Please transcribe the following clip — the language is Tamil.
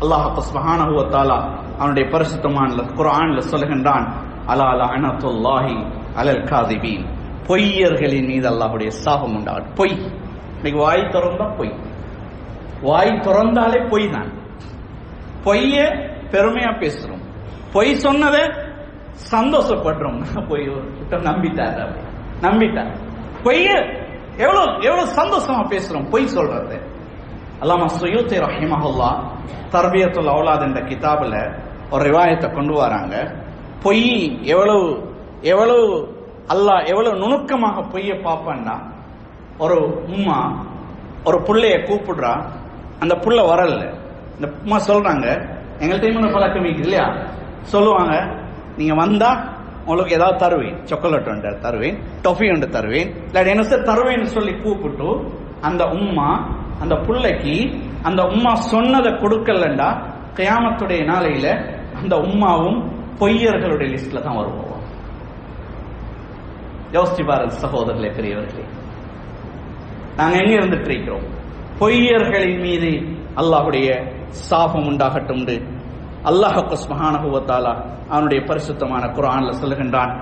அல்லாஹ் சுபஹானஹுவத்தாலா அவனுடைய பரிசுத்தமான குரான்ல சொல்லுகின்றான் அலா லஅனத்துல்லாஹி அலல் காதிபீன். பொய்யர்களின் மீது அல்லாஹுடைய சாபம் உண்டாகும் பொய். இன்னைக்கு வாய் திறந்தா பொய். வாய் திறந்தாலே பொய் தான். பொய்ய பெருமையா பேசுறோம். பொய் சொன்னதை சந்தோஷப்படுறோம். பொய் கிட்ட நம்பிட்டார் நம்பிட்டார். பொய்ய எவ்வளவு எவ்வளவு சந்தோஷமா பேசுறோம். பொய் சொல்றது. அல்லாமா சுயூத்தி ரஹிமஹுல்லா தர்பியத்துல் அவுலாத் என்ற கிதாபில் ஒரு ரிவாயத்தை கொண்டு வராங்க. பொய் எவ்வளவு எவ்வளவு அல்லாஹ் எவ்வளவு நுணுக்கமாக பொய்ய பார்ப்பான்னா ஒரு உம்மா ஒரு பிள்ளைய கூப்பிடுறா அந்த புள்ள வரல. இந்த உம்மா சொல்றாங்க எங்கள்கிட்ட இன்னும் பழக்கம் இருக்குது இல்லையா? சொல்லுவாங்க நீங்க வந்தா உங்களுக்கு ஏதாவது தருவேன் சாக்லேட் ஒன்று தருவேன் டொஃபி ஒன்று தருவேன் இல்லாட்டி என்ன சார் தருவேன்னு சொல்லி கூப்பிட்டு அந்த உம்மா அந்த பிள்ளைக்கு அந்த உம்மா சொன்னதை கொடுக்கலண்டா? கியாமத்துடைய நாளையில அந்த உம்மாவும் பொய்யர்களுடைய லிஸ்ட்ல தான் வருவோம். யோசிச்சு பாருங்க சகோதரர்களே பெரியவர்களே. நாங்க எங்க இருந்துட்டு இருக்கிறோம்? பொய்யர்களின் மீது அல்லாஹுடைய சாபம் உண்டாகட்டும் அல்லாஹ் மகானகுவத்தாலா அவனுடைய பரிசுத்தமான குரான்ல சொல்லுகின்றான்.